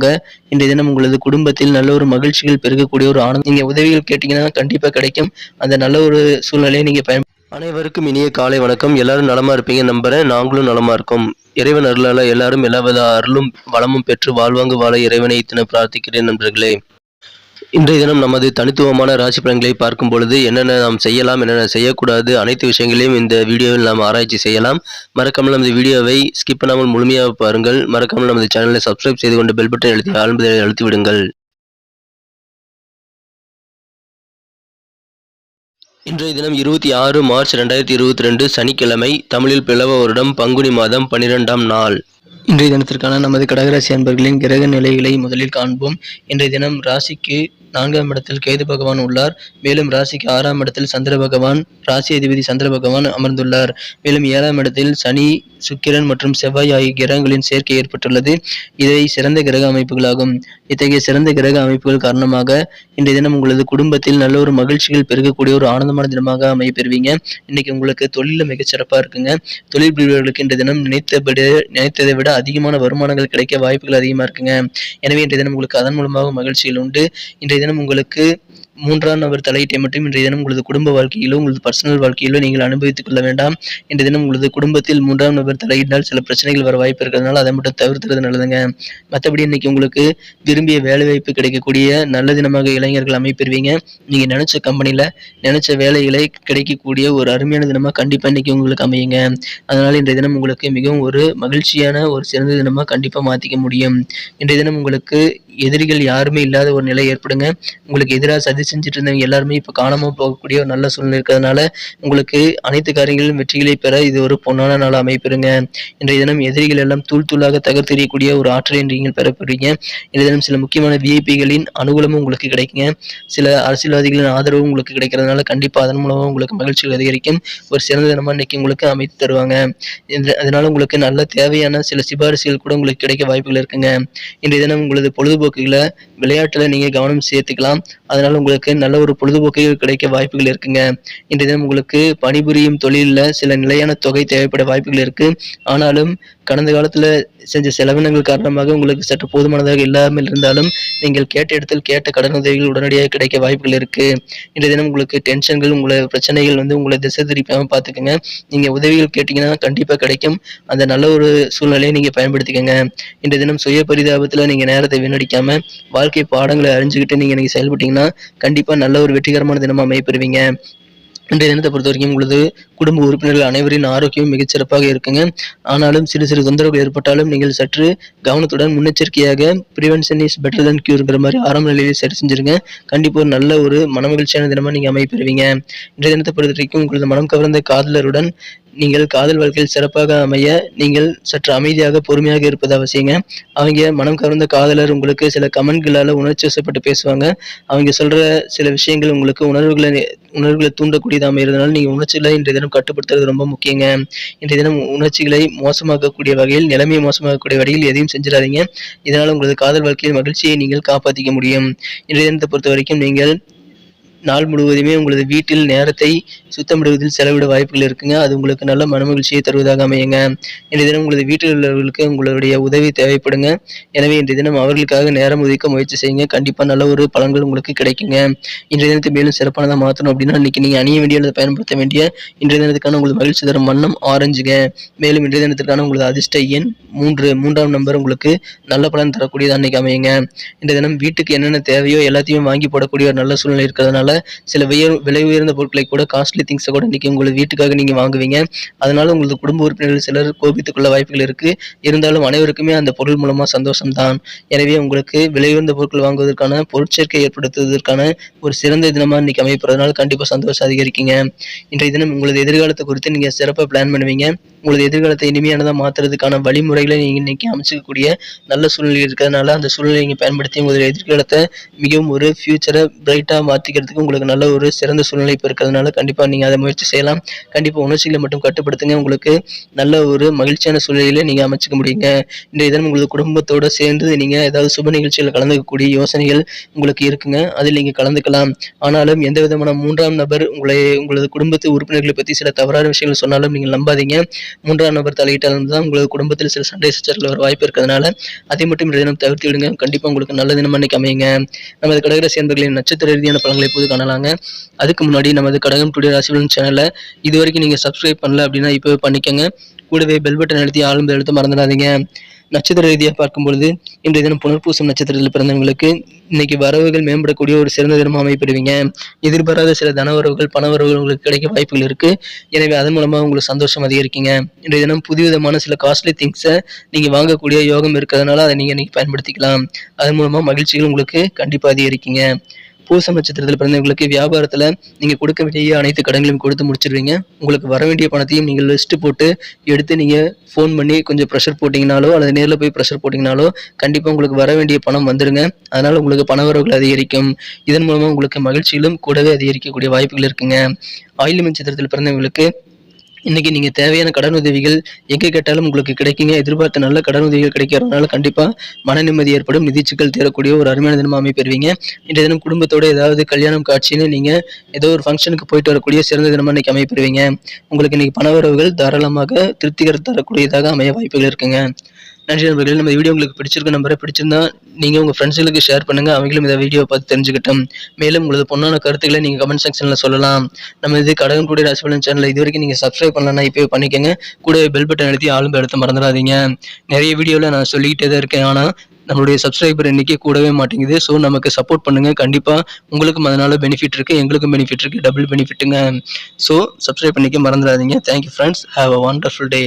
காரணமாக இன்றைய தினம் உங்களது குடும்பத்தில் நல்ல ஒரு மகிழ்ச்சிகள் பெருகக்கூடிய ஒரு ஆனந்தம். நீங்க உதவிகள் கேட்டீங்கன்னா கண்டிப்பா கிடைக்கும். அந்த நல்ல ஒரு சூழ்நிலையை நீங்க பயன் அனைவருக்கும் இனிய காலை வணக்கம். எல்லாரும் நலமா இருப்பீங்க நம்புறேன். நாங்களும் நலமா இருக்கோம். இறைவன் அருளால எல்லாரும் எல்லாவித அருளும் வளமும் பெற்று வாழ்வாங்கு வாழ இறைவனை இத்தனை பிரார்த்திக்கிறேன் நண்பர்களே. இன்றைய தினம் நமது தனித்துவமான ராசி பலன்களை பார்க்கும் பொழுது என்னென்ன நாம் செய்யலாம் என்னென்ன செய்யக்கூடாது அனைத்து விஷயங்களையும் இந்த வீடியோவில் நாம் ஆராய்ச்சி செய்யலாம். மறக்காமல் நமது வீடியோவை ஸ்கிப் பண்ணாமல் முழுமையாக பாருங்கள். மறக்காமல் நமது சேனலை சப்ஸ்கிரைப் செய்து கொண்டு பெல் பட்டன் அழுத்தி ஆழ்ந்ததை அழுத்தி விடுங்கள். இன்றைய தினம் இருபத்தி ஆறு மார்ச் ரெண்டாயிரத்தி இருபத்தி ரெண்டு சனிக்கிழமை தமிழில் பிளவ வருடம் பங்குனி மாதம் பன்னிரெண்டாம் நாள். இன்றைய தினத்திற்கான நமது கடகராசி அன்பர்களின் கிரக நிலைகளை முதலில் காண்போம். இன்றைய தினம் ராசிக்கு நான்காம் இடத்தில் கேது பகவான் உள்ளார். மேலும் ராசிக்கு ஆறாம் இடத்தில் சந்திர பகவான் ராசி அதிபதி சந்திர பகவான் அமர்ந்துள்ளார். மேலும் ஏழாம் இடத்தில் சனி சுக்கிரன் மற்றும் செவ்வாய் ஆகிய கிரகங்களின் சேர்க்கை ஏற்பட்டுள்ளது. இதை சிறந்த கிரக அமைப்புகளாகும். இத்தகைய சிறந்த கிரக அமைப்புகள் காரணமாக இன்றைய தினம் உங்களது குடும்பத்தில் நல்ல ஒரு மகிழ்ச்சிகள் பெருகக்கூடிய ஒரு ஆனந்தமான தினமாக அமைப்பெறுவீங்க இன்னைக்கு உங்களுக்கு தொழிலில் மிகச்சிறப்பாக இருக்குங்க. தொழில் புரிபவர்களுக்கு இன்றைய தினம் நினைத்தபடி நினைத்ததை விட அதிகமான வருமானங்கள் கிடைக்க வாய்ப்புகள் அதிகமாக இருக்குங்க. எனவே இன்றைய தினம் உங்களுக்கு அதன் மூலமாக மகிழ்ச்சிகள் உண்டு. இன்றைய தினம் உங்களுக்கு மூன்றாம் நபர் தலையீட்டை மட்டும் இன்றைய தினம் உங்களது குடும்ப வாழ்க்கையிலோ உங்களது பர்சனல் வாழ்க்கையிலோ நீங்கள் அனுபவித்துக் கொள்ள வேண்டாம். இன்றைய தினம் உங்களது குடும்பத்தில் மூன்றாம் நபர் தலையிட்டால் சில பிரச்சனைகள் வர வாய்ப்பு இருக்கிறதுனால அதை மட்டும் தவிர்த்துறது நல்லதுங்க. மற்றபடி இன்னைக்கு உங்களுக்கு விரும்பிய வேலைவாய்ப்பு கிடைக்கக்கூடிய நல்ல தினமாக இளைஞர்கள் அமைப்பெறுவீங்க. நீங்க நினைச்ச கம்பெனியில் நினைச்ச வேலைகளை கிடைக்கக்கூடிய ஒரு அருமையான தினமாக கண்டிப்பா இன்னைக்கு உங்களுக்கு அமையுங்க. அதனால இன்றைய தினம் உங்களுக்கு மிகவும் ஒரு மகிழ்ச்சியான ஒரு சிறந்த தினமாக கண்டிப்பா மாத்திக்க முடியும். இன்றைய தினம் உங்களுக்கு எதிரிகள் யாருமே இல்லாத ஒரு நிலை ஏற்படுங்க. உங்களுக்கு எதிராக சதி செஞ்சுட்டு இருந்தவங்க எல்லாருமே இப்போ காணாமல் போகக்கூடிய ஒரு நல்ல சூழ்நிலை இருக்கிறதுனால உங்களுக்கு அனைத்து காரியங்களிலும் வெற்றிகளை பெற இது ஒரு பொன்னான நாள் அமைப்பெறுங்க இன்றைய தினம் எதிரிகள் எல்லாம் தூள் தூளாக தகர்த்தெறியக்கூடிய ஒரு ஆற்றலை நீங்கள் பெறப்படுவீங்க. இன்றைய தினம் சில முக்கியமான விஐபிகளின் அனுகூலமும் உங்களுக்கு கிடைக்குங்க. சில அரசியல்வாதிகளின் ஆதரவும் உங்களுக்கு கிடைக்கிறதுனால கண்டிப்பாக அதன் மூலமாக உங்களுக்கு மகிழ்ச்சிகள் அதிகரிக்கும். ஒரு சிறந்த தினமாக இன்னைக்கு உங்களுக்கு அமைத்து தருவாங்க. இந்த- அதனால உங்களுக்கு நல்ல தேவையான சில சிபாரிசுகள் கூட உங்களுக்கு கிடைக்க வாய்ப்புகள் இருக்குங்க. இன்றைய தினம் உங்களது பொழுதுபோக்கு பொழுதுபோக்குகளை விளையாட்டில் நீங்கள் கவனம் சேர்த்துக்கலாம் அதனால் உங்களுக்கு நல்ல ஒரு பொழுதுபோக்கு கிடைக்க வாய்ப்புகள் இருக்குங்க. இன்றைய தினம் உங்களுக்கு பணிபுரியும் தொழிலில் சில நிலையான தொகை தேவைப்பட வாய்ப்புகள் இருக்குது ஆனாலும் கடந்த காலத்தில் செஞ்ச செலவினங்கள் காரணமாக உங்களுக்கு சற்று போதுமானதாக இல்லாமல் இருந்தாலும் நீங்கள் கேட்ட இடத்தில் கேட்ட கடன் உதவிகள் உடனடியாக கிடைக்க வாய்ப்புகள் இருக்குது இன்றைய தினம் உங்களுக்கு டென்ஷன்கள் உங்களை பிரச்சனைகள் வந்து உங்களை திசை திருப்பாமல் பார்த்துக்கோங்க. நீங்கள் உதவிகள் கேட்டிங்கன்னா கண்டிப்பாக கிடைக்கும். அந்த நல்ல ஒரு சூழ்நிலையை நீங்கள் பயன்படுத்திக்கோங்க. இன்றைய தினம் சுய பரிதாபத்தில் நீங்கள் நேரத்தை வீணடிக்காமல் வாழ்க்கை பாடங்களை அறிஞ்சுக்கிட்டு நீங்க நீங்க செயல்பட்டீங்கன்னா கண்டிப்பா நல்ல ஒரு வெற்றிகரமான தினமா அமைப்பெறுவீங்க இன்றைய தினத்தை பொறுத்த வரைக்கும் உங்களது குடும்ப உறுப்பினர்கள் அனைவரின் ஆரோக்கியம் மிகச்சிறப்பாக இருக்குங்க. ஆனாலும் சிறு சிறு தொந்தரவுகள் ஏற்பட்டாலும் நீங்கள் சற்று கவனத்துடன் முன்னெச்சரிக்கையாக ப்ரிவென்ஷன் இஸ் பெட்டர் தன் கியூர்ங்கிற மாதிரி ஆரம்ப நிலையிலே சரி செஞ்சிருங்க. கண்டிப்பாக ஒரு நல்ல ஒரு மனமகிழ்ச்சியான தினமாக நீங்கள் அமைப்பெறுவீங்க இன்றைய தினத்தை பொறுத்த வரைக்கும் உங்களது மனம் கவர்ந்த காதலருடன் நீங்கள் காதல் வாழ்க்கையில் சிறப்பாக அமைய நீங்கள் சற்று அமைதியாக பொறுமையாக இருப்பது அவசியங்க. அவங்க மனம் கவர்ந்த காதலர் உங்களுக்கு சில கமெண்ட்களால் உணர்ச்சி வசப்பட்டு பேசுவாங்க. அவங்க சொல்கிற சில விஷயங்கள் உங்களுக்கு உணர்வுகளை உணர்வுகளை தூண்டக்கூடியது அமைகிறதுனால நீங்கள் உணர்ச்சிகளை இன்றைய தினம் கட்டுப்படுத்துறது ரொம்ப முக்கியங்க. இன்றைய தினம் உணர்ச்சிகளை மோசமாக்கக்கூடிய வகையில் நிலைமையை மோசமாக்கக்கூடிய வகையில் எதையும் செஞ்சிடாதீங்க. இதனால் உங்களது காதல் வாழ்க்கையில் மகிழ்ச்சியை நீங்கள் காப்பாற்றிக்க முடியும். இன்றைய தினத்தை பொறுத்த வரைக்கும் நீங்கள் நாள் முழுவதுமே உங்களது வீட்டில் நேரத்தை சுத்தமிடுவதில் செலவிட வாய்ப்புகள் இருக்குங்க. அது உங்களுக்கு நல்ல மனமகிழ்ச்சியை தருவதாக அமையுங்க. இன்றைய தினம் உங்களது வீட்டில் உள்ளவர்களுக்கு உங்களுடைய உதவி தேவைப்படுங்க. எனவே இன்றைய தினம் அவர்களுக்காக நேரம் ஒதுக்க முயற்சி செய்யுங்க. கண்டிப்பாக நல்ல ஒரு பலன்கள் உங்களுக்கு கிடைக்குங்க. இன்றைய தினத்தை மேலும் சிறப்பானதாக மாற்றணும் அப்படின்னா இன்னைக்கு நீங்கள் அணிய வேண்டிய அல்லது பயன்படுத்த வேண்டிய இன்றைய தினத்துக்கான உங்களது மகிழ்ச்சி தரும் வண்ணம் ஆரஞ்சுங்க. மேலும் இன்றைய தினத்திற்கான உங்களது அதிர்ஷ்ட எண் மூன்று மூன்றாம் நம்பர் உங்களுக்கு நல்ல பலன் தரக்கூடியது அன்னைக்கு அமையுங்க. இன்றைய தினம் வீட்டுக்கு என்னென்ன தேவையோ எல்லாத்தையும் வாங்கி போடக்கூடிய ஒரு நல்ல சூழ்நிலை இருக்கிறதுனால சில உயர் விலை உயர்ந்த பொருட்களை கூட காஸ்ட்லி திங்ஸை கூட இன்றைக்கி உங்களை வீட்டுக்காக நீங்க வாங்குவீங்க. அதனால் உங்களது குடும்ப உறுப்பினர்கள் சிலர் கோபித்துக் கொள்ள வாய்ப்புகள் இருக்கு. இருந்தாலும் அனைவருக்குமே அந்த பொருள் மூலமா சந்தோஷம் தான் எனவே உங்களுக்கு விலை உயர்ந்த பொருட்கள் வாங்குவதற்கான பொருட்சேர்க்கை ஏற்படுத்துவதற்கான ஒரு சிறந்த தினமாக இன்னைக்கு அமைப்படுறதுனால கண்டிப்பா சந்தோஷம் அதிகரிக்கீங்க. இன்றைய தினம் உங்களது எதிர்காலத்தை குறித்து நீங்க சிறப்பா பிளான் பண்ணுவீங்க. உங்களது எதிர்காலத்தை இனிமையானதா மாத்துறதுக்கான வழிமுறைகளை நீங்க இன்னைக்கு அமைச்சிக்கக்கூடிய நல்ல சூழ்நிலை இருக்கிறதுனால அந்த சூழ்நிலையை நீங்கள் பயன்படுத்தி உங்களுடைய எதிர்காலத்தை மிகவும் ஒரு ஃபியூச்சரை பிரைட்டா மாற்றிக்கிறதுக்கு உங்களுக்கு நல்ல ஒரு சிறந்த சூழ்நிலை இப்போ இருக்கிறதுனால கண்டிப்பாக நீங்கள் அதை முயற்சி செய்யலாம். கண்டிப்பாக உணர்ச்சிகளை மட்டும் கட்டுப்படுத்துங்க. உங்களுக்கு நல்ல ஒரு மகிழ்ச்சியான சூழ்நிலையில் நீங்கள் அமைச்சிக்க முடியுங்க. இந்த தினம் உங்களுக்கு குடும்பத்தோடு சேர்ந்து நீங்கள் ஏதாவது சுப நிகழ்ச்சியில் கலந்துக்கக்கூடிய யோசனைகள் உங்களுக்கு இருக்குங்க. அதில் நீங்கள் கலந்துக்கலாம். ஆனாலும் எந்த விதமான மூன்றாம் நபர் உங்களை உங்களது குடும்பத்து உறுப்பினர்களை பற்றி சில தவறான விஷயங்கள் சொன்னாலும் நீங்கள் நம்பாதீங்க. மூன்றாம் நபர் தலையிட்டாலும் தான் உங்களது குடும்பத்தில் சில சண்டை சச்சரவுகள் வர வாய்ப்பு இருக்கிறதுனால அதை மட்டும் இந்த தினம் தவிர்த்து விடுங்க. கண்டிப்பாக உங்களுக்கு நல்ல தினம் அன்னைக்கு அமையுங்க. நமது கடகரை சேர்ந்தவர்களின் நட்சத்திர ரீதியான பழங்களை இப்போது காணலாங்க. அதுக்கு முன்னாடி நமது கடகம் டுடே ராசிபலன் சேனலை இது வரைக்கும் நீங்கள் சப்ஸ்கிரைப் பண்ணல அப்படின்னா இப்போவே பண்ணிக்கோங்க. கூடவே பெல் பட்டன் எழுத்தி ஆளும் எழுத்து மறந்துடாதீங்க. நட்சத்திர ரீதியாக பார்க்கும்பொழுது இன்றைய தினம் புனர்பூசம் நட்சத்திரத்தில் பிறந்தவங்களுக்கு இன்னைக்கு வரவுகள் மேம்படக்கூடிய ஒரு சிறந்த தினமாக அமைப்பிடுவீங்க எதிர்பாராத சில தனவரவுகள் பணவரவுகள் உங்களுக்கு கிடைக்க வாய்ப்புகள் இருக்கு. எனவே அதன் மூலமாக உங்களுக்கு சந்தோஷம் அதிகரிக்குங்க. இன்றைய தினம் புதுவிதமான சில காஸ்ட்லி திங்ஸை நீங்கள் வாங்கக்கூடிய யோகம் இருக்கிறதுனால அதை நீங்கள் இன்னைக்கு பயன்படுத்திக்கலாம். அதன் மூலமாக மகிழ்ச்சிகள் உங்களுக்கு கண்டிப்பாக அதிகரிக்குங்க. பூசம் நட்சத்திரத்தில் பிறந்தவங்களுக்கு வியாபாரத்தில் நீங்கள் கொடுக்க வேண்டிய அனைத்து கடன்களையும் கொடுத்து முடிச்சிருவீங்க. உங்களுக்கு வர வேண்டிய பணத்தையும் நீங்கள் லிஸ்ட்டு போட்டு எடுத்து நீங்கள் ஃபோன் பண்ணி கொஞ்சம் ப்ரெஷர் போட்டிங்கனாலோ அல்லது நேரில் போய் ப்ரெஷர் போட்டிங்கனாலோ கண்டிப்பாக உங்களுக்கு வர வேண்டிய பணம் வந்துடுங்க அதனால் உங்களுக்கு பண வரவுகள் அதிகரிக்கும். இதன் மூலமாக உங்களுக்கு மகிழ்ச்சியிலும் கூடவே அதிகரிக்கக்கூடிய வாய்ப்புகள் இருக்குங்க. ஆயிலம் நட்சத்திரத்தில் பிறந்தவங்களுக்கு இன்றைக்கி நீங்கள் தேவையான கடன் உதவிகள் எங்கே கேட்டாலும் உங்களுக்கு கிடைக்குங்க. எதிர்பார்த்த நல்ல கடன் உதவிகள் கிடைக்கிறதுனால கண்டிப்பாக மன நிம்மதி ஏற்படும். நிதிச்சுக்கள் தேரக்கூடிய ஒரு அருமையான தினமாக அமைப்பெறுவீங்க. இன்றைய தினம் குடும்பத்தோட ஏதாவது கல்யாணம் காட்சின்னு நீங்கள் ஏதோ ஒரு ஃபங்க்ஷனுக்கு போயிட்டு வரக்கூடிய சிறந்த தினமாக இன்னைக்கு அமைப்பெறுவீங்க. உங்களுக்கு இன்னைக்கு பணவரவுகள் தாராளமாக திருப்திகர தரக்கூடியதாக அமைய வாய்ப்புகள் இருக்குங்க. நன்றி நண்பர்களே. நம்ம வீடியோ உங்களுக்கு பிடிச்சிருக்க நம்பரை பிடிச்சிருந்தா நீங்கள் உங்கள் ஃப்ரெண்ட்ஸுகளுக்கு ஷேர் பண்ணுங்கள் அவங்களும் இந்த வீடியோ பார்த்து தெரிஞ்சுக்கிட்டோம். மேலும் உங்களது பொண்ணான கருத்துக்களை நீங்கள் கமெண்ட் செக்ஷனில் சொல்லலாம். நம்ம இது கடகம் கூட ராசிபலன் சேனல் இது வரைக்கும் நீங்கள் சப்ஸ்கிரைப் பண்ணலன்னா இப்போ பண்ணிக்கோங்க. கூடவே பெல் பட்டன் எழுதி ஆளும் எடுத்து மறந்துடாதீங்க. நிறைய வீடியோவில் நான் சொல்லிக்கிட்டே தான் இருக்கேன். ஆனால் நம்மளுடைய சப்ஸ்கிரைபர் எண்ணிக்கை கூடவே மாட்டேங்குது. ஸோ நமக்கு சப்போர்ட் பண்ணுங்கள் கண்டிப்பாக உங்களுக்கும் அதனால பெனிஃபிட் இருக்குது எங்களுக்கும் பெனிஃபிட் இருக்குது டபுள் பெனிஃபிட்டுங்க ஸோ சப்ஸ்கிரைப் பண்ணிக்க மறந்துடாதீங்க. Thank you friends have a wonderful day